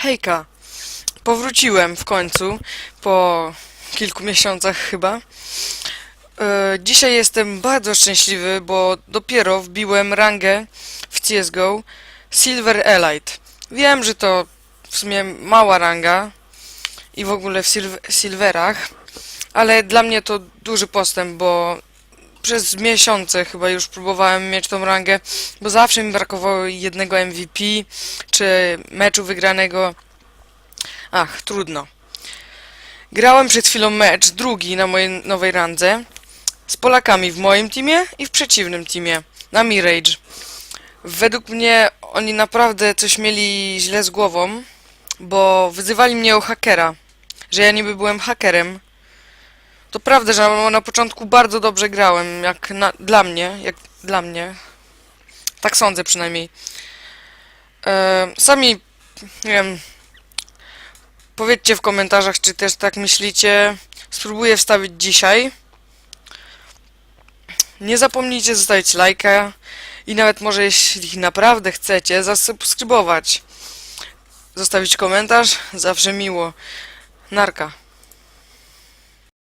Hejka, powróciłem w końcu, po kilku miesiącach chyba. E, dzisiaj jestem bardzo szczęśliwy, bo dopiero wbiłem rangę w CSGO Silver Elite. Wiem, że to w sumie mała ranga i w ogóle w silverach, ale dla mnie to duży postęp, bo przez miesiące chyba już próbowałem mieć tą rangę, bo zawsze mi brakowało jednego MVP czy meczu wygranego. Ach, trudno. Grałem przed chwilą mecz, drugi na mojej nowej randze, z Polakami w moim teamie i w przeciwnym teamie, na Mirage. Według mnie oni naprawdę coś mieli źle z głową, bo wyzywali mnie o hakera, że ja niby byłem hakerem. To prawda, że na, początku bardzo dobrze grałem, jak na, dla mnie, jak dla mnie. Tak sądzę przynajmniej. E, sami, nie wiem, powiedzcie w komentarzach, czy też tak myślicie. Spróbuję wstawić dzisiaj. Nie zapomnijcie zostawić lajka i nawet może jeśli naprawdę chcecie, zasubskrybować. Zostawić komentarz, zawsze miło. Narka.